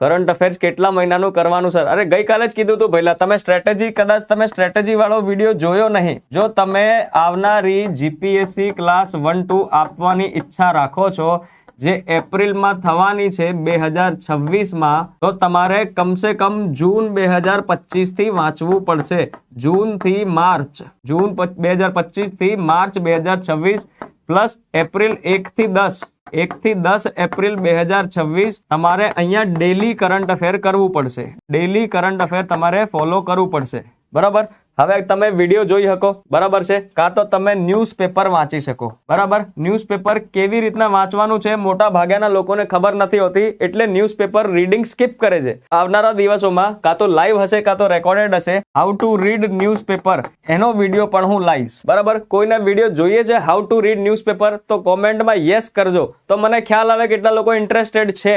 Current affairs કેટલા મહિનાનું કરવાનું સર અરે, ગઈકાલે જ કીધું હતું પહેલા તમે સ્ટ્રેટેજી કદાચ તમે સ્ટ્રેટેજી વાળો વીડિયો જોયો નહીં. જો તમે આવનારી જીપીએસસી ક્લાસ વન ટુ આપવાની ઈચ્છા રાખો છો, જે એપ્રિલમાં થવાની છે બે હજાર છવ્વીસમાં, તો તમારે કમસે કમ જૂન બે હજાર પચીસથી વાંચવું પડશે. જૂનથી માર્ચ. જૂન બે હજાર પચીસથી માર્ચ બે હજાર છવ્વીસ પ્લસ એપ્રિલ એકથી દસ. એકથી દસ એપ્રિલ બે હજાર છવ્વીસ તમારે અહીંયા ડેલી કરંટ અફેર કરવું પડશે. ડેલી કરંટ અફેર તમારે ફોલો કરવું પડશે. બરાબર? હવે તમે વીડિયો જોઈ શકો. બરાબર છે? કાં તો તમે ન્યૂઝપેપર વાંચી શકો. બરાબર? ન્યૂઝપેપર કેવી રીતના વાંચવાનું છે મોટા ભાગ્યાના લોકોને ખબર નથી હોતી, એટલે ન્યૂઝપેપર રીડિંગ સ્કીપ કરે છે. આવનારા દિવસોમાં કાં તો લાઈવ હશે, કાં તો રેકોર્ડેડ હશે હાઉ ટુ રીડ ન્યૂઝપેપર એનો વીડિયો પણ હું લાવીશ. બરાબર? કોઈના વીડિયો જોઈએ છે હાઉ ટુ રીડ ન્યૂઝપેપર તો કોમેન્ટમાં યસ કરજો. તો મને ખ્યાલ આવે કેટલા લોકો ઇન્ટરેસ્ટેડ છે.